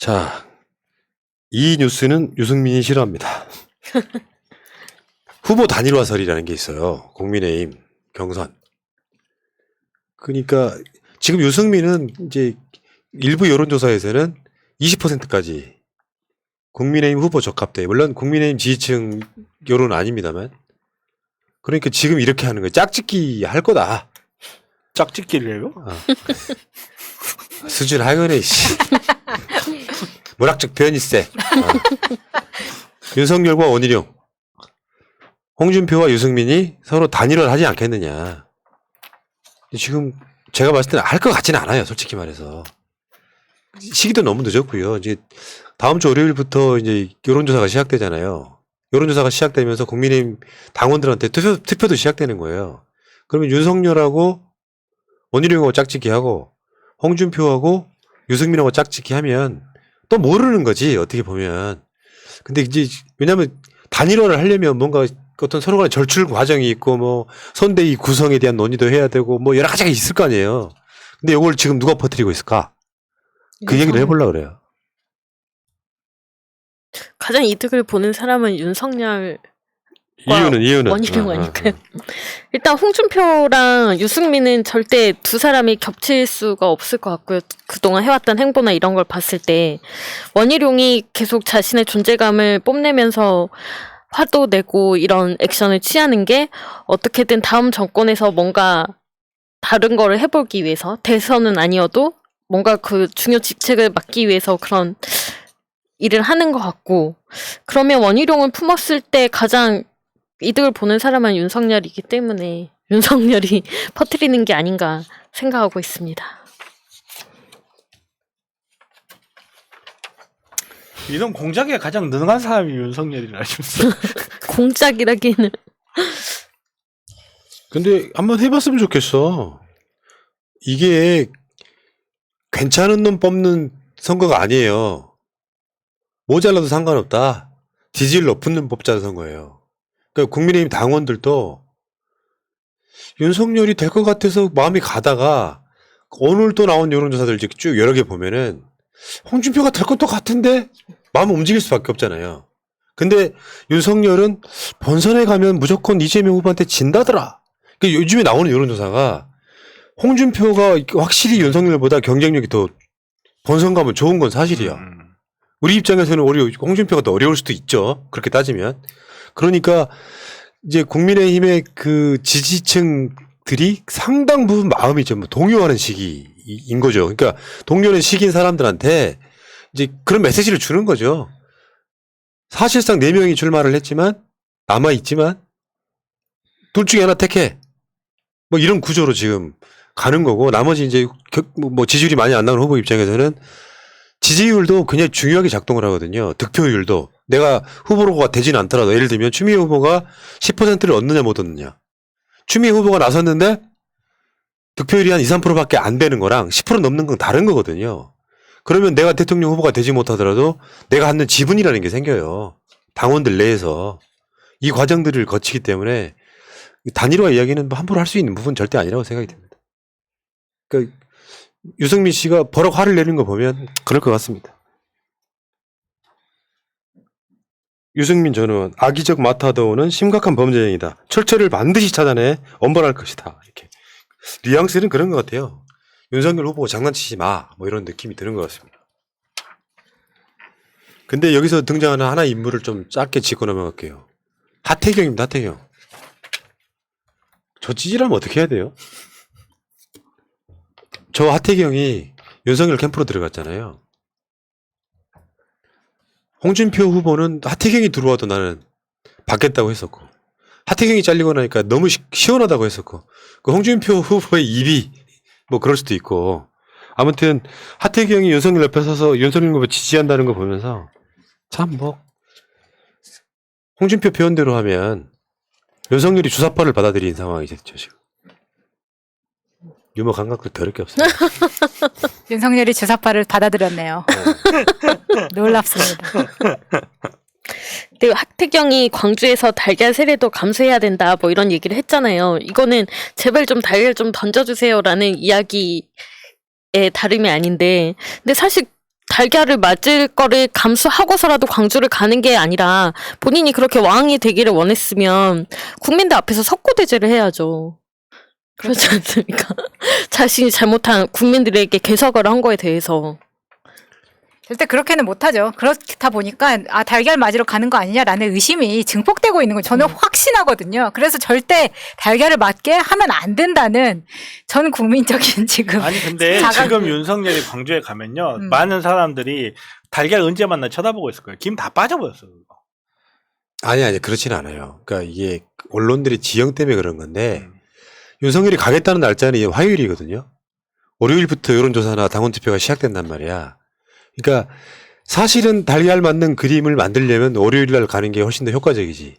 자, 이 뉴스는 유승민이 싫어합니다. 후보 단일화설이라는 게 있어요. 국민의힘 경선. 그러니까 지금 유승민은 이제 일부 여론조사에서는 20%까지 국민의힘 후보 적합대. 물론 국민의힘 지지층 여론은 아닙니다만. 그러니까 지금 이렇게 하는 거예요. 짝짓기 할 거다. 짝짓기를 해요? 수준 하여네 씨. 문학적 표현이 세. 어. 윤석열과 원희룡, 홍준표와 유승민이 서로 단일화를 하지 않겠느냐. 지금 제가 봤을 때는 할 것 같지는 않아요. 솔직히 말해서 시기도 너무 늦었고요. 이제 다음 주 월요일부터 이제 여론조사가 시작되잖아요. 여론조사가 시작되면서 국민의힘 당원들한테 투표, 투표도 시작되는 거예요. 그러면 윤석열하고 원희룡하고 짝짓기하고 홍준표하고 유승민하고 짝짓기 하면 또 모르는 거지 어떻게 보면. 근데 이제 왜냐면 단일화를 하려면 뭔가 어떤 서로 간의 절출 과정이 있고 뭐 선대위 구성에 대한 논의도 해야 되고 뭐 여러 가지가 있을 거 아니에요. 근데 이걸 지금 누가 퍼뜨리고 있을까? 그 얘기를 해보려고 그래요. 가장 이득을 보는 사람은 윤석열 이유는 이유는 원희룡 어, 어, 아닐까요? 일단 홍준표랑 유승민은 절대 두 사람이 겹칠 수가 없을 것 같고요. 그동안 해왔던 행보나 이런 걸 봤을 때 원희룡이 계속 자신의 존재감을 뽐내면서 화도 내고 이런 액션을 취하는 게 어떻게든 다음 정권에서 뭔가 다른 거를 해보기 위해서 대선은 아니어도 뭔가 그 중요 직책을 맡기 위해서 그런 일을 하는 것 같고 그러면 원희룡을 품었을 때 가장 이득을 보는 사람은 윤석열이기 때문에 윤석열이 퍼뜨리는 게 아닌가 생각하고 있습니다. 이런 공작에 가장 능한 사람이 윤석열이라 싶어. 공작이라기는. 근데 한번 해봤으면 좋겠어. 이게 괜찮은 놈 뽑는 선거가 아니에요. 모자라도 상관없다. 지지율 높은 놈 뽑자는 선거예요 그러니까 국민의힘 당원들도 윤석열이 될 것 같아서 마음이 가다가 오늘 또 나온 여론조사들 이제 쭉 여러 개 보면은 홍준표가 될 것도 같은데 마음 움직일 수밖에 없잖아요. 근데 윤석열은 본선에 가면 무조건 이재명 후보한테 진다더라. 그 요즘에 나오는 여론조사가 홍준표가 확실히 윤석열보다 경쟁력이 더 본선 가면 좋은 건 사실이야. 음. 우리 입장에서는 어려 홍준표가 더 어려울 수도 있죠. 그렇게 따지면. 그러니까 이제 국민의힘의 그 지지층들이 상당 부분 마음이 좀 동요하는 시기인 거죠. 그러니까 동요는 시기인 사람들한테 이제 그런 메시지를 주는 거죠. 사실상 네 명이 출마를 했지만 남아 있지만 둘 중에 하나 택해. 뭐 이런 구조로 지금 가는 거고 나머지 이제 격- 뭐- 뭐 지지율이 많이 안 나오는 후보 입장에서는 지지율도 굉장히 중요하게 작동을 하거든요. 득표율도. 내가 후보가 되지는 않더라도 예를 들면 추미애 후보가 10%를 얻느냐 못 얻느냐. 추미애 후보가 나섰는데 득표율이 한 2, 3%밖에 안 되는 거랑 10% 넘는 건 다른 거거든요. 그러면 내가 대통령 후보가 되지 못하더라도 내가 갖는 지분이라는 게 생겨요. 당원들 내에서. 이 과정들을 거치기 때문에 단일화 이야기는 뭐 함부로 할 수 있는 부분 절대 아니라고 생각이 듭니다. 그러니까 유승민 씨가 버럭 화를 내는 거 보면 그럴 것 같습니다. 유승민 전 의원 악의적 마타도어는 심각한 범죄행위다. 철저를 반드시 찾아내 엄벌할 것이다. 이렇게 뉘앙스는 그런 것 같아요. 윤석열 후보가 장난치지 마. 뭐 이런 느낌이 드는 것 같습니다. 근데 여기서 등장하는 하나 인물을 좀 짧게 짚고 넘어갈게요. 하태경입니다. 하태경. 저 찌질하면 어떻게 해야 돼요? 저 하태경이 윤석열 캠프로 들어갔잖아요. 홍준표 후보는 하태경이 들어와도 나는 받겠다고 했었고 하태경이 잘리고 나니까 너무 시, 시원하다고 했었고 그 홍준표 후보의 입이 뭐 그럴 수도 있고 아무튼 하태경이 윤석열 옆에 서서 윤석열 후보 지지한다는 거 보면서 참 뭐 홍준표 표현대로 하면 윤석열이 주사파를 받아들인 상황이 됐죠 지금 유머 감각도 더럽게 없어요. 윤석열이 주사파를 받아들였네요. 놀랍습니다. 근데 하태경이 광주에서 달걀 세례도 감수해야 된다 뭐 이런 얘기를 했잖아요. 이거는 제발 좀 달걀 좀 던져주세요라는 이야기의 다름이 아닌데 근데 사실 달걀을 맞을 거를 감수하고서라도 광주를 가는 게 아니라 본인이 그렇게 왕이 되기를 원했으면 국민들 앞에서 석고대죄를 해야죠. 그렇지 않습니까? 자신이 잘못한 국민들에게 개석을 한 거에 대해서. 절대 그렇게는 못하죠. 그렇다 보니까 아 달걀 맞으러 가는 거 아니냐라는 의심이 증폭되고 있는 건 저는 확신하거든요. 그래서 절대 달걀을 맞게 하면 안 된다는 전 국민적인 지금 아니 근데 자각- 지금 윤석열이 광주에 가면요 음. 많은 사람들이 달걀 언제 만나 쳐다보고 있을 거예요. 김 다 빠져버렸어. 그거. 아니 아니 그렇진 않아요. 그러니까 이게 언론들의 지형 때문에 그런 건데 음. 윤석열이 가겠다는 날짜는 화요일이거든요. 월요일부터 여론조사나 당원 투표가 시작된단 말이야. 그러니까 사실은 달걀 맞는 그림을 만들려면 월요일 날 가는 게 훨씬 더 효과적이지.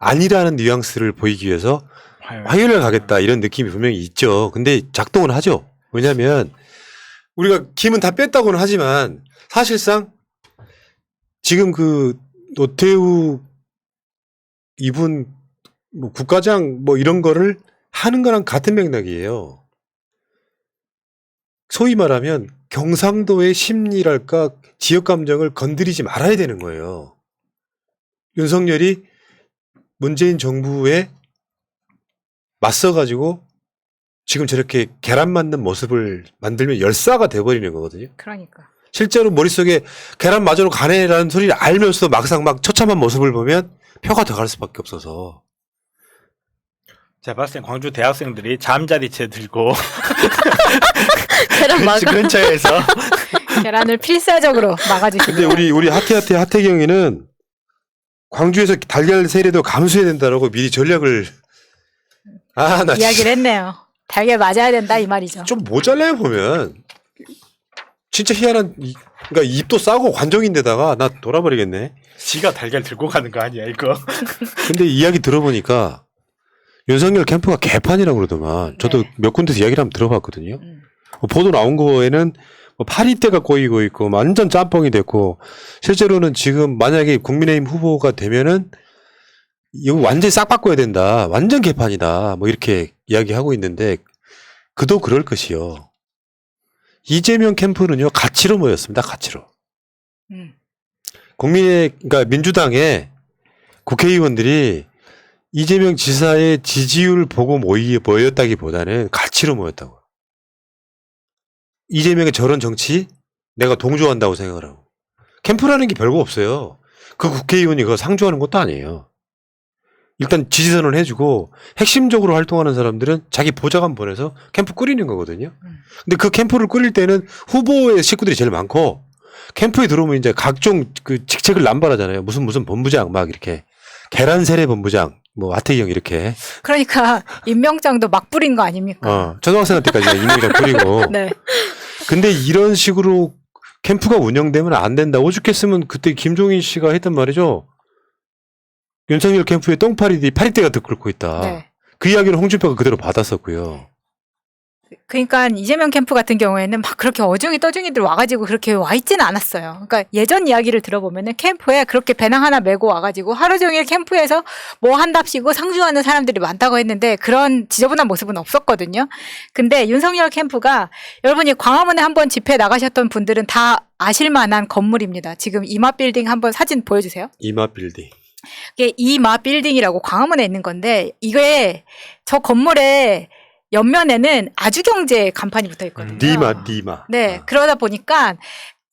아니라는 뉘앙스를 보이기 위해서 화요일. 화요일 날 가겠다 이런 느낌이 분명히 있죠. 근데 작동은 하죠. 왜냐하면 우리가 김은 다 뺐다고는 하지만 사실상 지금 그 노태우 이분 뭐 국가장 뭐 이런 거를 하는 거랑 같은 맥락이에요. 소위 말하면 경상도의 심리랄까 지역 감정을 건드리지 말아야 되는 거예요. 윤석열이 문재인 정부에 맞서가지고 지금 저렇게 계란 맞는 모습을 만들면 열사가 돼버리는 거거든요. 그러니까 실제로 머릿속에 계란 맞으러 가네라는 소리를 알면서도 막상 막 처참한 모습을 보면 표가 더 갈 수밖에 없어서. 제가 봤을 땐 광주 대학생들이 잠자리채 들고 계란 막아. 근처에서 계란을 필사적으로 막아주시는 근데 우리 우리 하태하태 하태경이는 광주에서 달걀 세례도 감수해야 된다라고 미리 전략을 아 나 이야기를 했네요. 달걀 맞아야 된다 이 말이죠. 좀 모자라요 보면 진짜 희한한 이- 그러니까 입도 싸고 관종인데다가 나 돌아버리겠네. 지가 달걀 들고 가는 거 아니야 이거. 근데 이야기 들어보니까 윤석열 캠프가 개판이라고 그러더만 저도 네. 몇 군데서 이야기를 한번 들어봤거든요. 음. 뭐 보도 나온 거에는 뭐 파리떼가 꼬이고 있고 완전 짬뽕이 됐고 실제로는 지금 만약에 국민의힘 후보가 되면은 이거 완전히 싹 바꿔야 된다. 완전 개판이다. 뭐 이렇게 이야기하고 있는데 그도 그럴 것이요. 이재명 캠프는요 가치로 모였습니다. 가치로. 음. 국민의 그러니까 민주당의 국회의원들이 이재명 지사의 지지율 보고 모이 모였다기보다는 가치로 모였다고. 이재명의 저런 정치 내가 동조한다고 생각을 하고 캠프라는 게 별거 없어요. 그 국회의원이 그거 상주하는 것도 아니에요. 일단 지지선을 해주고 핵심적으로 활동하는 사람들은 자기 보좌관 보내서 캠프 꾸리는 거거든요. 음. 근데 그 캠프를 꾸릴 때는 후보의 식구들이 제일 많고 캠프에 들어오면 이제 각종 그 직책을 남발하잖아요. 무슨 무슨 본부장 막 이렇게 계란 세례 본부장 뭐 하태경 이렇게 그러니까 임명장도 막 부린 거 아닙니까? 어 초등학생한테까지 임명장 뿌리고 네. 근데 이런 식으로 캠프가 운영되면 안 된다. 오죽했으면 그때 김종인 씨가 했던 말이죠. 윤석열 캠프에 똥파리들이 파리떼가 들끓고 있다. 네. 그 이야기를 홍준표가 그대로 받았었고요. 그러니까 이재명 캠프 같은 경우에는 막 그렇게 어중이 떠중이들 와가지고 그렇게 와 있지는 않았어요. 그러니까 예전 이야기를 들어보면은 캠프에 그렇게 배낭 하나 메고 와가지고 하루 종일 캠프에서 뭐 한답시고 상주하는 사람들이 많다고 했는데 그런 지저분한 모습은 없었거든요. 근데 윤석열 캠프가 여러분이 광화문에 한번 집회 나가셨던 분들은 다 아실 만한 건물입니다. 지금 이마 빌딩 한번 사진 보여주세요. 이마 빌딩. 이게 이마 빌딩이라고 광화문에 있는 건데 이게 저 건물의 옆면에는 아주경제 간판이 붙어 있거든요. 니마 니마. 네, 어. 그러다 보니까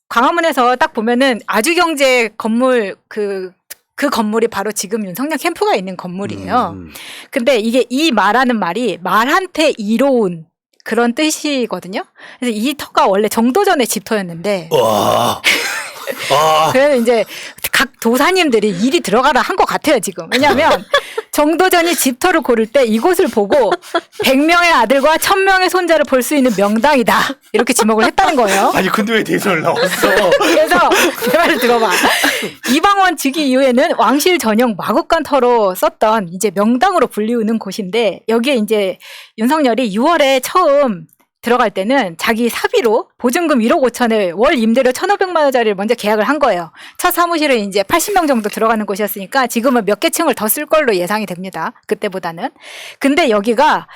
광화문에서 딱 보면은 아주경제 건물 그, 그 건물이 바로 지금 윤석열 캠프가 있는 건물이에요. 음, 음. 근데 이게 이 말하는 말이 말한테 이로운 그런 뜻이거든요. 그래서 이 터가 원래 정도전의 집터였는데 와. 아. 그래서 이제 각 도사님들이 일이 들어가라 한 것 같아요 지금. 왜냐하면 정도전이 집터를 고를 때 이곳을 보고 100명의 아들과 1000명의 손자를 볼 수 있는 명당이다 이렇게 지목을 했다는 거예요. 아니 근데 왜 대선을 나왔어? 그래서 제 말을 들어봐. 이방원 즉위 이후에는 왕실 전용 마국간 터로 썼던 이제 명당으로 불리우는 곳인데 여기에 이제 윤석열이 6월에 처음 들어갈 때는 자기 사비로 보증금 1억 5천에 월 임대료 1,500만 원짜리를 먼저 계약을 한 거예요. 첫 사무실은 이제 80명 정도 들어가는 곳이었으니까 지금은 몇 개 층을 더 쓸 걸로 예상이 됩니다. 그때보다는. 근데 여기가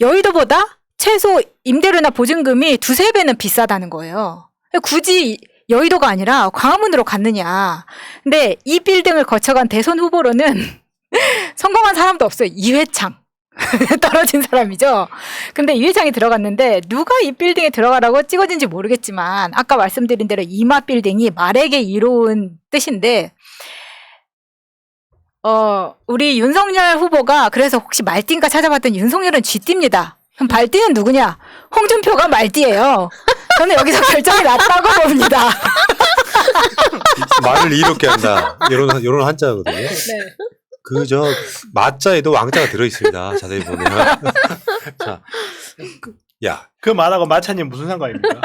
여의도보다 최소 임대료나 보증금이 두세 배는 비싸다는 거예요. 굳이 여의도가 아니라 광화문으로 갔느냐. 근데 이 빌딩을 거쳐간 대선 후보로는 성공한 사람도 없어요. 이회창. 떨어진 사람이죠. 근데 이회창이 들어갔는데 누가 이 빌딩에 들어가라고 찍어진지 모르겠지만 아까 말씀드린 대로 이마 빌딩이 말에게 이로운 뜻인데 어 우리 윤석열 후보가 그래서 혹시 말띠인가 찾아봤더니 윤석열은 쥐띠입니다. 그럼 발띠는 누구냐? 홍준표가 말띠예요. 저는 여기서 결정이 났다고 봅니다. 말을 이롭게 한다. 이런 이런 한자거든요. 네. 그 저 마자에도 왕자가 들어 있습니다. 자세히 보면. 자, 그, 야, 그 말하고 마차님 무슨 상관입니까?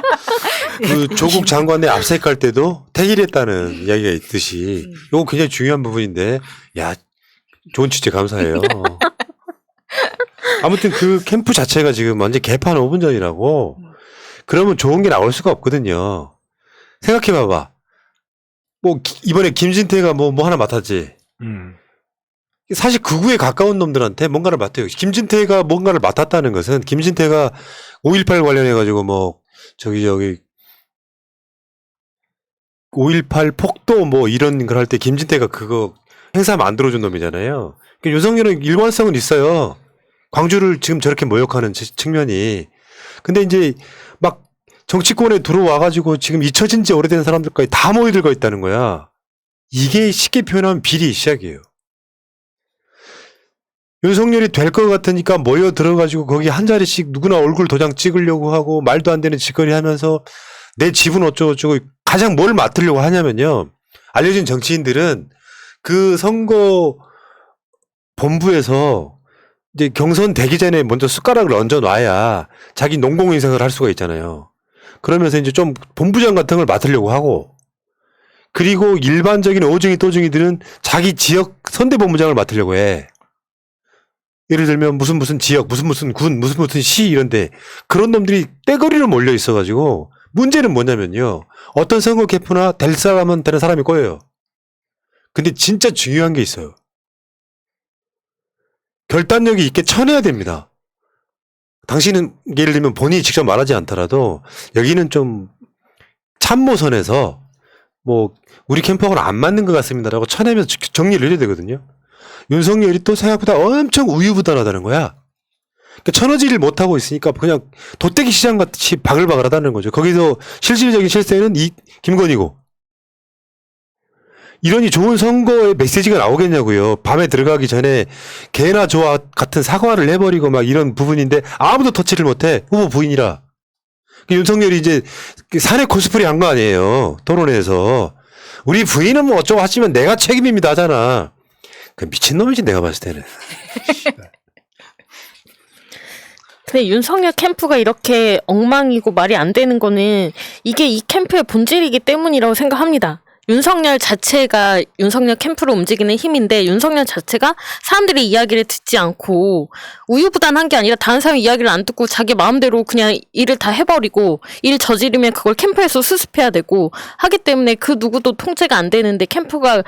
그 조국 장관의 압색할 때도 태일했다는 이야기가 있듯이 음. 이거 굉장히 중요한 부분인데, 야, 좋은 취재 감사해요. 아무튼 그 캠프 자체가 지금 완전 개판 5분 전이라고. 그러면 좋은 게 나올 수가 없거든요. 생각해봐봐. 뭐 기- 이번에 김진태가 뭐뭐 하나 맡았지. 음. 사실 극우에 가까운 놈들한테 뭔가를 맡아요. 김진태가 뭔가를 맡았다는 것은 김진태가 5.18 관련해 가지고 뭐 저기 저기 5.18 폭도 뭐 이런 걸 할 때 김진태가 그거 행사 만들어준 놈이잖아요. 그러니까 윤석열은 일관성은 있어요. 광주를 지금 저렇게 모욕하는 치- 측면이. 근데 이제 막 정치권에 들어와 가지고 지금 잊혀진 지 오래된 사람들까지 다 모여들고 있다는 거야. 이게 쉽게 표현하면 비리 시작이에요. 윤석열이 될 것 같으니까 모여 들어가지고 거기 한 자리씩 누구나 얼굴 도장 찍으려고 하고 말도 안 되는 짓거리 하면서 내 집은 어쩌고저쩌고 가장 뭘 맡으려고 하냐면요. 알려진 정치인들은 그 선거 본부에서 이제 경선 되기 전에 먼저 숟가락을 얹어 놔야 자기 농공 인생을 할 수가 있잖아요. 그러면서 이제 좀 본부장 같은 걸 맡으려고 하고 그리고 일반적인 오중이 또중이들은 자기 지역 선대본부장을 맡으려고 해. 예를 들면 무슨 무슨 지역, 무슨 무슨 군, 무슨 무슨 시 이런데 그런 놈들이 떼거리로 몰려 있어가지고 문제는 뭐냐면요. 어떤 선거 캠프나 될 사람은 되는 사람이 꼬여요. 근데 진짜 중요한 게 있어요. 결단력이 있게 쳐내야 됩니다. 당신은 예를 들면 본인이 직접 말하지 않더라도 여기는 좀 참모선에서 뭐 우리 캠프하고는 안 맞는 것 같습니다라고 쳐내면서 정리를 해야 되거든요. 윤석열이 또 생각보다 엄청 우유부단하다는 거야. 그러니까 천어지를 못하고 있으니까 그냥 돗대기 시장 같이 바글바글하다는 거죠. 거기서 실질적인 실세는 이 김건희고. 이러니 좋은 선거의 메시지가 나오겠냐고요. 밤에 들어가기 전에 개나 좋아 같은 사과를 해버리고 막 이런 부분인데 아무도 터치를 못해. 후보 부인이라. 그 윤석열이 이제 그 사내 코스프레 한 거 아니에요. 토론회에서. 우리 부인은 뭐 어쩌고 하시면 내가 책임입니다 하잖아. 그 미친놈이지 내가 봤을 때는. 근데 윤석열 캠프가 이렇게 엉망이고 말이 안 되는 거는 이게 이 캠프의 본질이기 때문이라고 생각합니다. 윤석열 자체가 윤석열 캠프로 움직이는 힘인데 윤석열 자체가 사람들의 이야기를 듣지 않고 우유부단한 게 아니라 다른 사람 이야기를 안 듣고 자기 마음대로 그냥 일을 다 해버리고 일 저지르면 그걸 캠프에서 수습해야 되고 하기 때문에 그 누구도 통제가 안 되는데 캠프가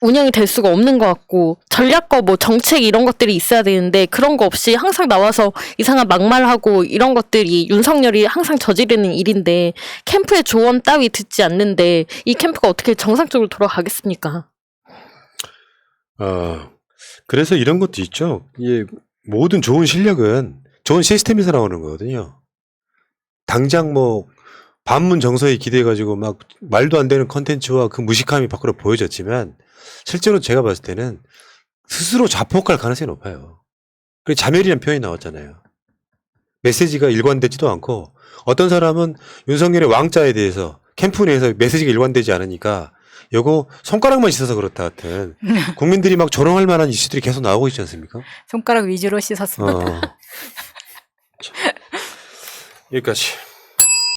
운영이 될 수가 없는 것 같고 전략과 뭐 정책 이런 것들이 있어야 되는데 그런 거 없이 항상 나와서 이상한 막말하고 이런 것들이 윤석열이 항상 저지르는 일인데 캠프의 조언 따위 듣지 않는데 이 캠프가 어떻게 정상적으로 돌아가겠습니까? 어, 그래서 이런 것도 있죠. 이 모든 좋은 실력은 좋은 시스템에서 나오는 거거든요. 당장 뭐 반문 정서에 기대가지고 막 말도 안 되는 컨텐츠와 그 무식함이 밖으로 보여졌지만 실제로 제가 봤을 때는 스스로 자폭할 가능성이 높아요. 그 자멸이라는 표현이 나왔잖아요. 메시지가 일관되지도 않고 어떤 사람은 윤석열의 왕자에 대해서 캠프 내에서 메시지가 일관되지 않으니까 요거 손가락만 있어서 그렇다 같은 국민들이 막 조롱할 만한 이슈들이 계속 나오고 있지 않습니까? 손가락 위주로 씻었습니다. 어. 자, 여기까지.